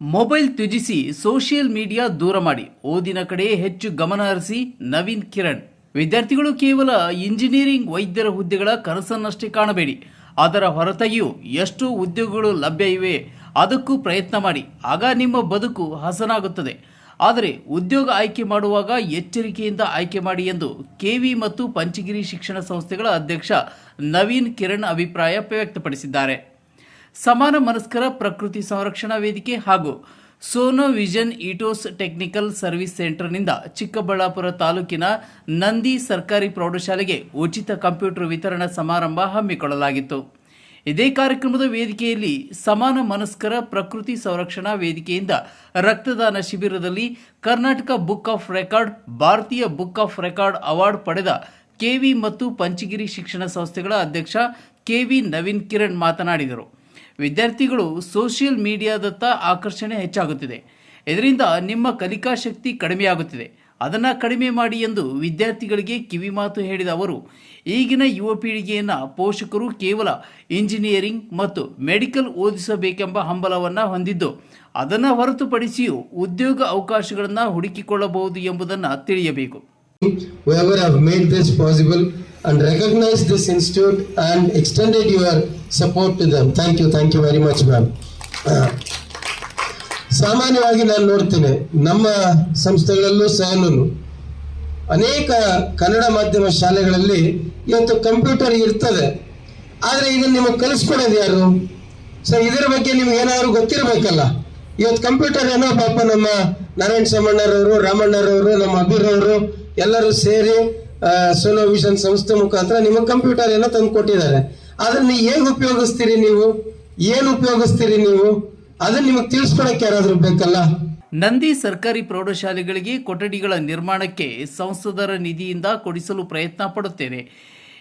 Mobile ತ್ಯಜಿಸಿ social media ದೂರ ಮಾಡಿ. ಓದಿನ ಕಡೆ ಹೆಚ್ಚು ಗಮನ ಹರಿಸಿ ನವೀನ್ ಕಿರಣ್. ವಿದ್ಯಾರ್ಥಿಗಳು ಕೇವಲ ಇಂಜಿನಿಯರಿಂಗ್ ವೈದ್ಯರ ಹುದ್ದೆಗಳ ಕನಸನ್ನಷ್ಟೇ ಕಾಣಬೇಡಿ. ಅದರ ಹೊರತಾಗಿಯೂ ಎಷ್ಟು ಉದ್ಯೋಗಗಳು ಲಭ್ಯ ಇವೆ. ಅದಕ್ಕೂ ಪ್ರಯತ್ನ ಮಾಡಿ. ಆಗ ನಿಮ್ಮ ಬದುಕು ಹಸನಾಗುತ್ತದೆ. ಆದರೆ ಉದ್ಯೋಗ ಆಯ್ಕೆ ಮಾಡುವಾಗ ಎಚ್ಚರಿಕೆಯಿಂದ ಆಯ್ಕೆ ಮಾಡಿ ಎಂದು ಕೆವಿ ಮತ್ತು ಪಂಚಗಿರಿ ಶಿಕ್ಷಣ ಸಂಸ್ಥೆಗಳ ಅಧ್ಯಕ್ಷ ನವೀನ್ ಕಿರಣ್ ಅಭಿಪ್ರಾಯ ವ್ಯಕ್ತಪಡಿಸಿದ್ದಾರೆ. ಸಮಾನ ಮನಸ್ಕರ ಪ್ರಕೃತಿ ಸಂರಕ್ಷಣಾ ವೇದಿಕೆ ಹಾಗೂ Sono Vision Etos technical service ಸೆಂಟರ್ನಿಂದ Chikkaballapur ತಾಲೂಕಿನ ನಂದಿ ಸರ್ಕಾರಿ ಪ್ರೌಢಶಾಲೆಗೆ ಉಚಿತ ಕಂಪ್ಯೂಟರ್ ವಿತರಣಾ ಸಮಾರಂಭ ಹಮ್ಮಿಕೊಳ್ಳಲಾಗಿತ್ತು. ಇದೇ ಕಾರ್ಯಕ್ರಮದ ವೇದಿಕೆಯಲ್ಲಿ ಸಮಾನ ಮನಸ್ಕರ ಪ್ರಕೃತಿ ಸಂರಕ್ಷಣಾ ವೇದಿಕೆಯಿಂದ ರಕ್ತದಾನ ಶಿಬಿರದಲ್ಲಿ ಕರ್ನಾಟಕ ಬುಕ್ ಆಫ್ ರೆಕಾರ್ಡ್, ಭಾರತೀಯ ಬುಕ್ ಆಫ್ ರೆಕಾರ್ಡ್ ಅವಾರ್ಡ್ ಪಡೆದ ಕೆವಿ ಮತ್ತು ಪಂಚಗಿರಿ ಶಿಕ್ಷಣ ಸಂಸ್ಥೆಗಳ ಅಧ್ಯಕ್ಷ ಕೆವಿ ನವೀನ್ ಕಿರಣ್ ಮಾತನಾಡಿದರು. ವಿದ್ಯಾರ್ಥಿಗಳು ಸೋಷಿಯಲ್ ಮೀಡಿಯಾದತ್ತ ಆಕರ್ಷಣೆ ಹೆಚ್ಚಾಗುತ್ತಿದೆ. ಇದರಿಂದ ನಿಮ್ಮ ಕಲಿಕಾ ಶಕ್ತಿ ಕಡಿಮೆಯಾಗುತ್ತಿದೆ. ಅದನ್ನು ಕಡಿಮೆ ಮಾಡಿ ಎಂದು ವಿದ್ಯಾರ್ಥಿಗಳಿಗೆ ಕಿವಿಮಾತು ಹೇಳಿದ ಅವರು, ಈಗಿನ ಯುವ ಪೀಳಿಗೆಯನ್ನು ಪೋಷಕರು ಕೇವಲ ಇಂಜಿನಿಯರಿಂಗ್ ಮತ್ತು ಮೆಡಿಕಲ್ ಓದಿಸಬೇಕೆಂಬ ಹಂಬಲವನ್ನು ಹೊಂದಿದ್ದು, ಅದನ್ನು ಹೊರತುಪಡಿಸಿಯೂ ಉದ್ಯೋಗ ಅವಕಾಶಗಳನ್ನು ಹುಡುಕಿಕೊಳ್ಳಬಹುದು ಎಂಬುದನ್ನು ತಿಳಿಯಬೇಕು. And recognize this institute and extended your support to them. Thank you, thank you very much, ma'am. Uh, ಸಾಮಾನ್ಯವಾಗಿ ನಾನು ನೋಡ್ತೇನೆ ನಮ್ಮ ಸಂಸ್ಥೆಗಳಲ್ಲೂ ಸಹನೂ ಅನೇಕ ಕನ್ನಡ ಮಾಧ್ಯಮ ಶಾಲೆಗಳಲ್ಲಿ ಇವತ್ತು ಕಂಪ್ಯೂಟರ್ ಇರ್ತದೆ ಆದರೆ ಇದನ್ನು ನಿಮಗೆ ಕಲಿಸ್ಕೊಡೋದು ಯಾರು ಸೊ ಇದರ ಬಗ್ಗೆ ನಿಮ್ಗೆ ಏನಾದ್ರು ಗೊತ್ತಿರಬೇಕಲ್ಲ ಇವತ್ತು ಕಂಪ್ಯೂಟರ್ ಏನೋ ಪಾಪ ನಮ್ಮ ನಾರಾಯಣ ಸೋಮಣ್ಣರವರು ರಾಮಣ್ಣರವರು ನಮ್ಮ ಅಭಿರವರು ಎಲ್ಲರೂ ಸೇರಿ ಸೋನೋ ವಿಷನ್ ಸಂಸ್ಥೆ ಮುಖಾಂತರ ನಿಮಗೆ ಕಂಪ್ಯೂಟರ್ ಎಲ್ಲ ತಂದು ಕೊಟ್ಟಿದ್ದಾರೆ. ಅದನ್ನ ಹೇಗೆ ಉಪಯೋಗಿಸ್ತೀರಿ ನೀವು? ಏನು ಉಪಯೋಗಿಸ್ತೀರಿ ನೀವು? ಅದನ್ನ ನಿಮಗೆ ತಿಳಿಸ್ಕೊಡಕ್ಕೆ ಯಾರಾದ್ರೂ ಬೇಕಲ್ಲ? ನಂದಿ ಸರ್ಕಾರಿ ಪ್ರೌಢಶಾಲೆಗಳಿಗೆ ಕೊಠಡಿಗಳ ನಿರ್ಮಾಣಕ್ಕೆ ಸಂಸದರ ನಿಧಿಯಿಂದ ಕೊಡಿಸಲು ಪ್ರಯತ್ನ ಪಡುತ್ತೇನೆ.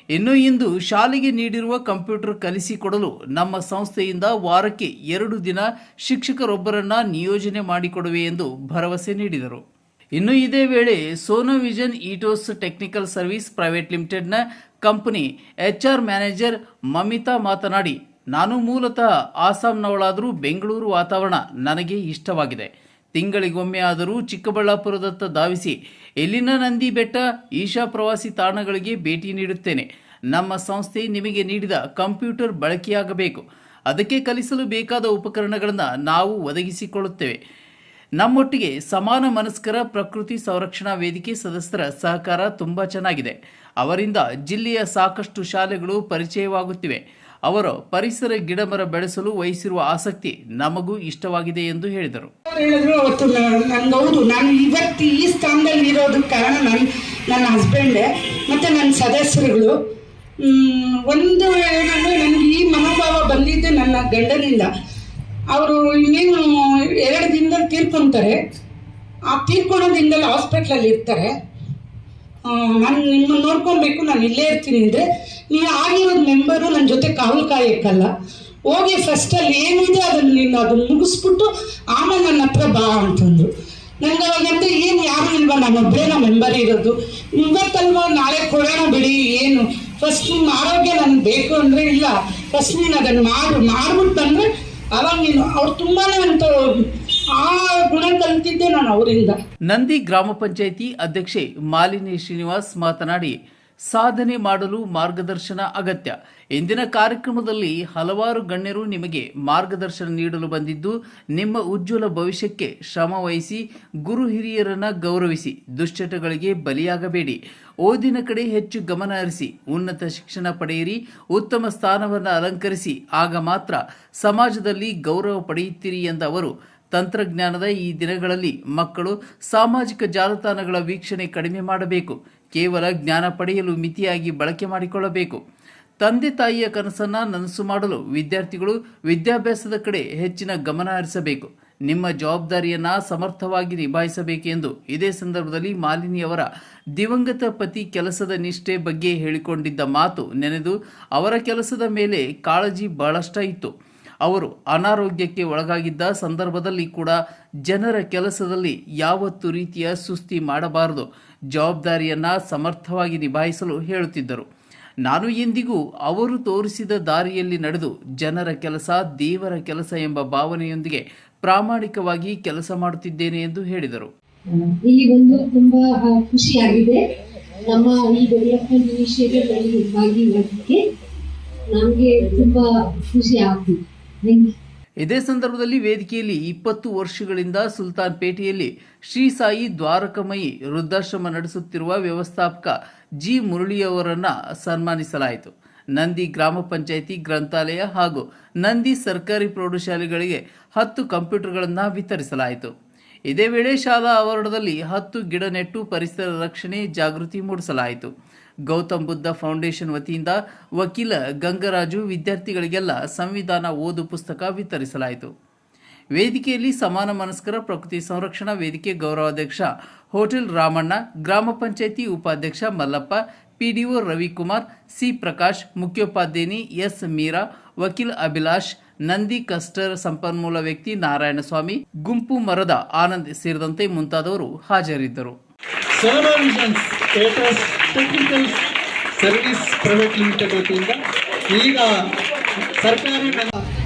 ಇನ್ನು ಇಂದು ಶಾಲೆಗೆ ನೀಡಿರುವ ಕಂಪ್ಯೂಟರ್ ಕಲಿಸಿಕೊಡಲು ನಮ್ಮ ಸಂಸ್ಥೆಯಿಂದ ವಾರಕ್ಕೆ ಎರಡು ದಿನ ಶಿಕ್ಷಕರೊಬ್ಬರನ್ನ ನಿಯೋಜನೆ ಮಾಡಿಕೊಡುವೆ ಎಂದು ಭರವಸೆ ನೀಡಿದರು. ಇನ್ನು ಇದೇ ವೇಳೆ Sono Vision Etos technical service private ಲಿಮಿಟೆಡ್ನ ಕಂಪನಿ ಎಚ್ಆರ್ ಮ್ಯಾನೇಜರ್ ಮಮಿತಾ ಮಾತನಾಡಿ, ನಾನು ಮೂಲತಃ ಆಸಾಂನವಳಾದರೂ ಬೆಂಗಳೂರು ವಾತಾವರಣ ನನಗೆ ಇಷ್ಟವಾಗಿದೆ. ತಿಂಗಳಿಗೊಮ್ಮೆ ಆದರೂ ಚಿಕ್ಕಬಳ್ಳಾಪುರದತ್ತ ಧಾವಿಸಿ ಎಲ್ಲಿನ ನಂದಿ ಬೆಟ್ಟ, ಈಶಾ ಪ್ರವಾಸಿ ತಾಣಗಳಿಗೆ ಭೇಟಿ ನೀಡುತ್ತೇನೆ. ನಮ್ಮ ಸಂಸ್ಥೆ ನಿಮಗೆ ನೀಡಿದ ಕಂಪ್ಯೂಟರ್ ಬಳಕೆಯಾಗಬೇಕು. ಅದಕ್ಕೆ ಕಲಿಸಲು ಬೇಕಾದ ಉಪಕರಣಗಳನ್ನು ನಾವು ಒದಗಿಸಿಕೊಳ್ಳುತ್ತೇವೆ. ನಮ್ಮೊಟ್ಟಿಗೆ ಸಮಾನ ಮನಸ್ಕರ ಪ್ರಕೃತಿ ಸಂರಕ್ಷಣಾ ವೇದಿಕೆ ಸದಸ್ಯರ ಸಹಕಾರ ತುಂಬ ಚೆನ್ನಾಗಿದೆ. ಅವರಿಂದ ಜಿಲ್ಲೆಯ ಸಾಕಷ್ಟು ಶಾಲೆಗಳು ಪರಿಚಯವಾಗುತ್ತಿವೆ. ಅವರು ಪರಿಸರ ಗಿಡಮರ ಬೆಳೆಸಲು ವಹಿಸಿರುವ ಆಸಕ್ತಿ ನಮಗೂ ಇಷ್ಟವಾಗಿದೆ ಎಂದು ಹೇಳಿದರು. ಹೌದು. ನಾನು ಇವತ್ತು ಈ ಸ್ಥಾನದಲ್ಲಿ ಇರೋದಕ್ಕೆ ಕಾರಣ ನನ್ನ ನನ್ನ ಹಸ್ಬೆಂಡೇ ಮತ್ತು ನನ್ನ ಸದಸ್ಯರುಗಳು. ಒಂದು ಏನಂದರೆ ನನಗೆ ಈ ಮನೋಭಾವ ಬಂದಿದ್ದು ನನ್ನ ಗಂಡನಿಂದ. ಅವರು ಇನ್ನೇನು ಎರಡು ದಿನದಲ್ಲಿ ತೀರ್ಕೊಂತಾರೆ. ಆ ತೀರ್ಕೊಳೋದಿಂದಲೇ ಹಾಸ್ಪಿಟ್ಲಲ್ಲಿ ಇರ್ತಾರೆ. ನಾನು ನಿಮ್ಮನ್ನು ನೋಡ್ಕೊಬೇಕು, ನಾನು ಇಲ್ಲೇ ಇರ್ತೀನಿ ಅಂದರೆ ನೀವು ಆಗಿರೋದು ಮೆಂಬರು ನನ್ನ ಜೊತೆ ಕಾವಲು ಕಾಯಕ್ಕಲ್ಲ. ಹೋಗಿ ಫಸ್ಟಲ್ಲಿ ಏನಿದೆ ಅದನ್ನು ನೀನು ಅದನ್ನು ಮುಗಿಸ್ಬಿಟ್ಟು ಆಮೇಲೆ ನನ್ನ ಹತ್ರ ಬಾ ಅಂತಂದರು. ನನಗೆ ಅವಾಗಂತ ಏನು ಯಾರು ಇಲ್ವಾ ನಾನೊಬ್ಬರೇ ನಮ್ಮ ಮೆಂಬರ್ ಇರೋದು. ಇವತ್ತಲ್ವಾ ನಾಳೆ ಕೊಡೋಣ ಬಿಡಿ, ಏನು? ಫಸ್ಟ್ ನಿಮ್ಮ ಆರೋಗ್ಯ ನನಗೆ ಬೇಕು ಅಂದರೆ ಇಲ್ಲ. ಫಸ್ಟ್ ನೀನು ಅದನ್ನು ಮಾಡು ಮಾಡ್ಬಿಟ್ಟು ಬಂದರೆ ನೀನು ಅವ್ರು ತುಂಬಾ ಅಂತ ಆ ಗುಣ ಕಲ್ತಿದ್ದೆ ನಾನು ಅವರಿಂದ. ನಂದಿ ಗ್ರಾಮ ಪಂಚಾಯಿತಿ ಅಧ್ಯಕ್ಷೆ ಮಾಲಿನಿ ಶ್ರೀನಿವಾಸ್ ಮಾತನಾಡಿ ಸಾಧನೆ ಮಾಡಲು ಮಾರ್ಗದರ್ಶನ ಅಗತ್ಯ. ಇಂದಿನ ಕಾರ್ಯಕ್ರಮದಲ್ಲಿ ಹಲವಾರು ಗಣ್ಯರು ನಿಮಗೆ ಮಾರ್ಗದರ್ಶನ ನೀಡಲು ಬಂದಿದ್ದು, ನಿಮ್ಮ ಉಜ್ವಲ ಭವಿಷ್ಯಕ್ಕೆ ಶ್ರಮ ವಹಿಸಿ, ಗುರು ಹಿರಿಯರನ್ನು ಗೌರವಿಸಿ, ದುಶ್ಚಟಗಳಿಗೆ ಬಲಿಯಾಗಬೇಡಿ. ಓದಿನ ಕಡೆ ಹೆಚ್ಚು ಗಮನ ಹರಿಸಿ, ಉನ್ನತ ಶಿಕ್ಷಣ ಪಡೆಯಿರಿ, ಉತ್ತಮ ಸ್ಥಾನವನ್ನು ಅಲಂಕರಿಸಿ, ಆಗ ಮಾತ್ರ ಸಮಾಜದಲ್ಲಿ ಗೌರವ ಪಡೆಯುತ್ತೀರಿ ಎಂದ ಅವರು ತಂತ್ರಜ್ಞಾನದ ಈ ದಿನಗಳಲ್ಲಿ ಮಕ್ಕಳು ಸಾಮಾಜಿಕ ಜಾಲತಾಣಗಳ ವೀಕ್ಷಣೆ ಕಡಿಮೆ ಮಾಡಬೇಕು. ಕೇವಲ ಜ್ಞಾನ ಪಡೆಯಲು ಮಿತಿಯಾಗಿ ಬಳಕೆ ಮಾಡಿಕೊಳ್ಳಬೇಕು. ತಂದೆ ತಾಯಿಯ ಕನಸನ್ನು ನನಸು ಮಾಡಲು ವಿದ್ಯಾರ್ಥಿಗಳು ವಿದ್ಯಾಭ್ಯಾಸದ ಕಡೆ ಹೆಚ್ಚಿನ ಗಮನ ಹರಿಸಬೇಕು. ನಿಮ್ಮ ಜವಾಬ್ದಾರಿಯನ್ನು ಸಮರ್ಥವಾಗಿ ನಿಭಾಯಿಸಬೇಕೆಂದು ಇದೇ ಸಂದರ್ಭದಲ್ಲಿ ಮಾಲಿನಿಯವರ ದಿವಂಗತ ಪತಿ ಕೆಲಸದ ನಿಷ್ಠೆ ಬಗ್ಗೆ ಹೇಳಿಕೊಂಡಿದ್ದ ಮಾತು ನೆನೆದು ಅವರ ಕೆಲಸದ ಮೇಲೆ ಕಾಳಜಿ ಬಹಳಷ್ಟ ಇತ್ತು. ಅವರು ಅನಾರೋಗ್ಯಕ್ಕೆ ಒಳಗಾಗಿದ್ದ ಸಂದರ್ಭದಲ್ಲಿ ಕೂಡ ಜನರ ಕೆಲಸದಲ್ಲಿ ಯಾವತ್ತು ರೀತಿಯ ಸುಸ್ತಿ ಮಾಡಬಾರದು, ಜವಾಬ್ದಾರಿಯನ್ನು ಸಮರ್ಥವಾಗಿ ನಿಭಾಯಿಸಲು ಹೇಳುತ್ತಿದ್ದರು. ನಾನು ಎಂದಿಗೂ ಅವರು ತೋರಿಸಿದ ದಾರಿಯಲ್ಲಿ ನಡೆದು ಜನರ ಕೆಲಸ, ದೇವರ ಕೆಲಸ ಎಂಬ ಭಾವನೆಯೊಂದಿಗೆ ಪ್ರಾಮಾಣಿಕವಾಗಿ ಕೆಲಸ ಮಾಡುತ್ತಿದ್ದೇನೆ ಎಂದು ಹೇಳಿದರು. ಇಲ್ಲಿ ಒಂದು ತುಂಬಾ ಖುಷಿಯಾಗಿದೆ. ನಮ್ಮ ಈ ಡೆವಲಪ್ಮೆಂಟ್ ಇನಿಷಿಯೇಟಿವ್ ನಮಗೆ ತುಂಬಾ ಖುಷಿ ಆಗ್ತಿದೆ. ಇದೇ ಸಂದರ್ಭದಲ್ಲಿ ವೇದಿಕೆಯಲ್ಲಿ ಇಪ್ಪತ್ತು ವರ್ಷಗಳಿಂದ ಸುಲ್ತಾನ್ ಪೇಟೆಯಲ್ಲಿ ಶ್ರೀ ಸಾಯಿ ದ್ವಾರಕಮಯಿ ವೃದ್ಧಾಶ್ರಮ ನಡೆಸುತ್ತಿರುವ ವ್ಯವಸ್ಥಾಪಕ ಜಿ ಮುರಳಿಯವರನ್ನ ಸನ್ಮಾನಿಸಲಾಯಿತು. ನಂದಿ ಗ್ರಾಮ ಪಂಚಾಯಿತಿ ಗ್ರಂಥಾಲಯ ಹಾಗೂ ನಂದಿ ಸರ್ಕಾರಿ ಪ್ರೌಢಶಾಲೆಗಳಿಗೆ ಹತ್ತು ಕಂಪ್ಯೂಟರ್ಗಳನ್ನು ವಿತರಿಸಲಾಯಿತು. ಇದೇ ವೇಳೆ ಶಾಲಾ ಆವರಣದಲ್ಲಿ ಹತ್ತು ಗಿಡ ನೆಟ್ಟು ಪರಿಸರ ರಕ್ಷಣೆ ಜಾಗೃತಿ ಮೂಡಿಸಲಾಯಿತು. ಗೌತಮ್ ಬುದ್ಧ ಫೌಂಡೇಶನ್ ವತಿಯಿಂದ ವಕೀಲ ಗಂಗರಾಜು ವಿದ್ಯಾರ್ಥಿಗಳಿಗೆಲ್ಲ ಸಂವಿಧಾನ ಓದು ಪುಸ್ತಕ ವಿತರಿಸಲಾಯಿತು. ವೇದಿಕೆಯಲ್ಲಿ ಸಮಾನ ಮನಸ್ಕರ ಪ್ರಕೃತಿ ಸಂರಕ್ಷಣಾ ವೇದಿಕೆ ಗೌರವಾಧ್ಯಕ್ಷ ಹೋಟೆಲ್ ರಾಮಣ್ಣ, ಗ್ರಾಮ ಪಂಚಾಯಿತಿ ಉಪಾಧ್ಯಕ್ಷ ಮಲ್ಲಪ್ಪ, ಪಿಡಿಒ ರವಿಕುಮಾರ್, ಸಿ ಪ್ರಕಾಶ್, ಮುಖ್ಯೋಪಾಧ್ಯಾಯಿನಿ ಎಸ್ ಮೀರಾ, ವಕೀಲ್ ಅಭಿಲಾಷ್, ನಂದಿ ಕಸ್ಟರ್ ಸಂಪನ್ಮೂಲ ವ್ಯಕ್ತಿ ನಾರಾಯಣಸ್ವಾಮಿ, ಗುಂಪು ಮರದ ಆನಂದ್ ಸೇರಿದಂತೆ ಮುಂತಾದವರು ಹಾಜರಿದ್ದರು. Solar Visions Etos technical service private limited ವತಿಯಿಂದ ಈಗ ಸರ್ಕಾರಿ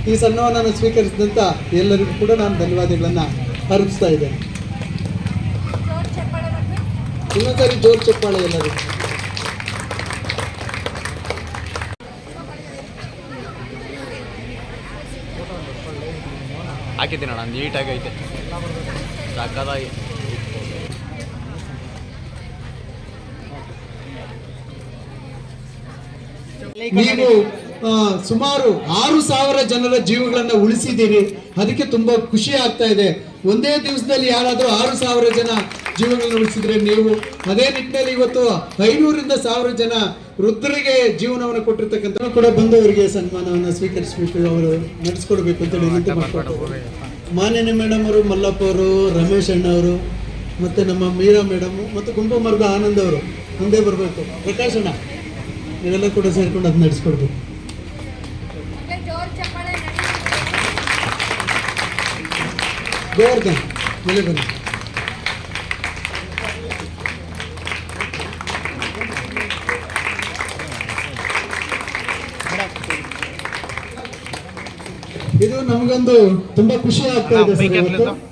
ಈ ಸನ್ಮಾನವನ್ನು ಸ್ವೀಕರಿಸಿದಂಥ ಎಲ್ಲರಿಗೂ ಕೂಡ ನಾನು ಧನ್ಯವಾದಗಳನ್ನು ಅರ್ಪಿಸ್ತಾ ಇದ್ದೇನೆ. ಇನ್ನೊಂದ್ಸರಿ ಜೋರ್ ಚಪ್ಪಾಳೆ ಎಲ್ಲರಿಗೂ ಹಾಕಿದ್ದೀನಿ ಅಣ್ಣ ಐತೆ ಸಕ್ಕದಾಗಿ ನೀವು ಸುಮಾರು ಆರು ಸಾವಿರ ಜನರ ಜೀವಗಳನ್ನ ಉಳಿಸಿದ್ದೀರಿ. ಅದಕ್ಕೆ ತುಂಬಾ ಖುಷಿ ಆಗ್ತಾ ಇದೆ. ಒಂದೇ ದಿವಸದಲ್ಲಿ ಯಾರಾದರೂ ಆರು ಸಾವಿರ ಜನ ಜೀವಗಳನ್ನ ಉಳಿಸಿದ್ರೆ ನೀವು, ಅದೇ ನಿಟ್ಟಿನಲ್ಲಿ ಇವತ್ತು ಐನೂರಿಂದ ಸಾವಿರ ಜನ ವೃದ್ಧರಿಗೆ ಜೀವನವನ್ನು ಕೊಟ್ಟಿರ್ತಕ್ಕಂಥ ಕೂಡ ಬಂದವರಿಗೆ ಸನ್ಮಾನವನ್ನು ಸ್ವೀಕರಿಸಬೇಕು ಅವರು, ನಡೆಸ್ಕೊಡ್ಬೇಕು ಅಂತೇಳಿ ವಿನಂತಿ ಮಾನ್ಯ ಮೇಡಮ್ ಅವರು, ಮಲ್ಲಪ್ಪ ಅವರು, ರಮೇಶ್ ಅಣ್ಣ ಅವರು, ಮತ್ತೆ ನಮ್ಮ ಮೀರಾ ಮೇಡಮ್, ಮತ್ತು ಗುಂಪು ಮರದ ಆನಂದ್ ಅವರು, ಮುಂದೆ ಬರಬೇಕು. ಪ್ರಕಾಶ್ ಅಣ್ಣ ನೀವೆಲ್ಲ ಕೂಡ ಸೇರಿಕೊಂಡು ಅದು ನಡೆಸ್ಕೊಡ್ಬೇಕು. ಗೋವರ್ಧನ್ ಮೇಲೆ ಬನ್ನಿ. ಇದು ನಮಗೊಂದು ತುಂಬಾ ಖುಷಿ ಆಗ್ತಾ ಇದೆ ಸರ್ ಇವತ್ತು.